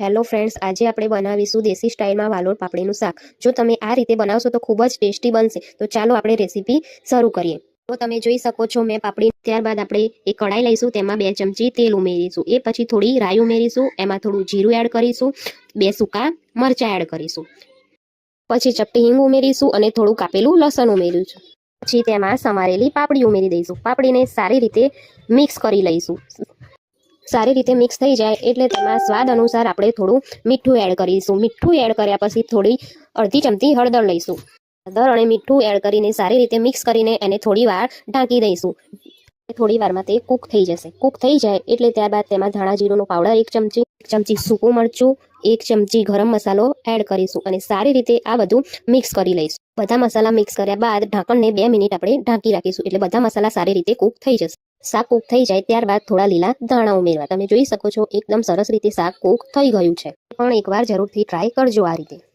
Hello friends આજે આપણે બનાવીશું દેશી સ્ટાઇલમાં વાલોડ પાપડીનું શાક. જો તમે આ રીતે બનાવશો તો ખૂબ જ ટેસ્ટી બનશે. તો ચાલો આપણે રેસીપી શરૂ કરીએ. તો તમે જોઈ શકો છો, મેં પાપડી ત્યારબાદ આપણે એક કઢાઈ લઈશું, તેમાં બે ચમચી તેલ ઉમેરીશું. એ પછી થોડી રાઈ ઉમેરીશું, એમાં થોડું જીરું એડ કરીશું, બે સૂકા મરચાં એડ કરીશું. પછી ચપટી હિંગ ઉમેરીશું અને થોડું કાપેલું લસણ ઉમેરીશું. પછી તેમાં સમારેલી પાપડી ઉમેરી દઈશું. પાપડીને સારી રીતે મિક્સ કરી લઈશું. સારી રીતે મિક્સ થઈ જાય એટલે તેમાં સ્વાદ અનુસાર આપણે થોડું મીઠું એડ કરીશું. મીઠું એડ કર્યા પછી થોડી અડધી ચમચી હળદર લઈશું. હળદર અને મીઠું એડ કરીને સારી રીતે મિક્સ કરીને એને થોડી વાર ઢાંકી દઈશું. થોડી વારમાં તે કૂક થઈ જશે. કૂક થઈ જાય એટલે ત્યારબાદ તેમાં ધાણા જીરુંનો પાવડર એક ચમચી એક ચમચી સૂકું મરચું, એક ચમચી ગરમ મસાલો એડ કરીશું અને સારી રીતે આ બધું મિક્સ કરી લઈશું. બધા મસાલા મિક્સ કર્યા બાદ ઢાંકણને બે મિનિટ આપણે ઢાંકી રાખીશું એટલે બધા મસાલા સારી રીતે કૂક થઈ જશે. શાક કૂક થઈ જાય ત્યારબાદ થોડા લીલા ધાણા ઉમેરવા. તમે જોઈ શકો છો, એકદમ સરસ રીતે શાક કૂક થઈ ગયું છે. પણ એકવાર જરૂરથી ટ્રાય કરજો આ રીતે.